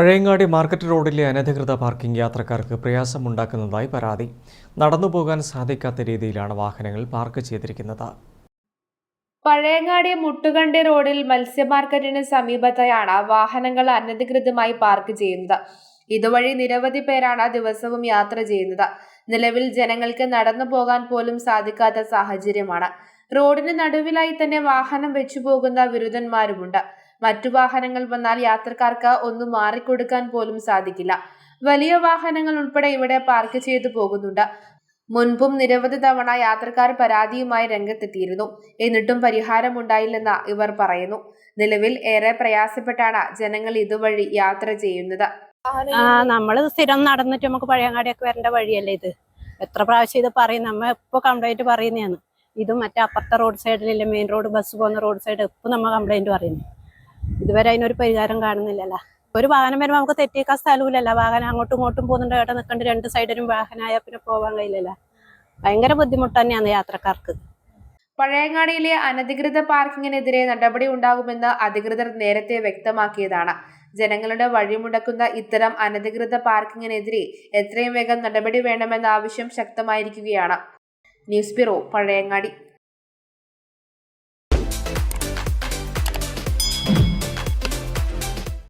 Pazhayangadi market റോഡിലെ അനധികൃത parking യാത്രക്കാർക്ക് പ്രയാസമുണ്ടാക്കുന്നതായി പരാതി. നടന്നുപോകാൻ സാധിക്കാത്ത രീതിയിലാണ് വാഹനങ്ങൾ പാർക്ക് ചെയ്തിരിക്കുന്നത്. പഴയങ്ങാടി മുട്ടുകണ്ടി റോഡിൽ മത്സ്യമാർക്കറ്റിന് സമീപത്തെയാണ് വാഹനങ്ങൾ അനധികൃതമായി പാർക്ക് ചെയ്യുന്നത്. ഇതുവഴി നിരവധി പേരാണ് ദിവസവും യാത്ര ചെയ്യുന്നത്. നിലവിൽ ജനങ്ങൾക്ക് നടന്നു പോകാൻ പോലും സാധിക്കാത്ത സാഹചര്യമാണ്. റോഡിന് നടുവിലായി തന്നെ വാഹനം വെച്ചു പോകുന്ന വിരുദ്ധന്മാരുമുണ്ട്. മറ്റു വാഹനങ്ങൾ വന്നാൽ യാത്രക്കാർക്ക് ഒന്നും മാറിക്കൊടുക്കാൻ പോലും സാധിക്കില്ല. വലിയ വാഹനങ്ങൾ ഉൾപ്പെടെ ഇവിടെ പാർക്ക് ചെയ്തു പോകുന്നുണ്ട്. മുൻപും നിരവധി തവണ യാത്രക്കാർ പരാതിയുമായി രംഗത്തെത്തിയിരുന്നു. എന്നിട്ടും പരിഹാരമുണ്ടായില്ലെന്ന് ഇവർ പറയുന്നു. നിലവിൽ ഏറെ പ്രയാസപ്പെട്ടാണ് ജനങ്ങൾ ഇതുവഴി യാത്ര ചെയ്യുന്നത്. ആ നമ്മൾ സ്ഥിരം നടന്നിട്ട് നമുക്ക് പഴയങ്ങാടിയൊക്കെ വരേണ്ട വഴിയല്ലേ ഇത്? എത്ര പ്രാവശ്യം ഇത് പറയും? നമ്മ ഇപ്പൊ കംപ്ലൈന്റ് പറയുന്നതാണ് ഇത് മറ്റേ അപ്പുറത്തെ റോഡ് സൈഡിലില്ല മെയിൻ റോഡ് ബസ് പോകുന്ന റോഡ് സൈഡ് ഇപ്പൊ നമ്മ കംപ്ലൈന്റ് പറയുന്നു. ഇതുവരെ അതിനൊരു പരിഹാരം കാണുന്നില്ലല്ലോ. ഒരു വാഹനം വരുമ്പോൾ നമുക്ക് തെറ്റിയേക്കാൻ സ്ഥലമില്ലല്ലോ. വാഹനം അങ്ങോട്ടും ഇങ്ങോട്ടും പോകുന്നുണ്ട് ഇവിടെ നിൽക്കേണ്ട രണ്ട് സൈഡിലും വാഹനമായ പിന്നെ പോകാൻ കഴിയില്ലല്ലോ. ഭയങ്കര ബുദ്ധിമുട്ട് തന്നെയാണ് യാത്രക്കാർക്ക്. പഴയങ്ങാടിയിലെ അനധികൃത പാർക്കിങ്ങിനെതിരെ നടപടി ഉണ്ടാകുമെന്ന് അധികൃതർ നേരത്തെ വ്യക്തമാക്കിയതാണ്. ജനങ്ങളുടെ വഴിമുടക്കുന്ന ഇത്തരം അനധികൃത പാർക്കിങ്ങിനെതിരെ എത്രയും വേഗം നടപടി വേണമെന്ന ആവശ്യം ശക്തമായിരിക്കുകയാണ്. News bureau Pazhayangadi.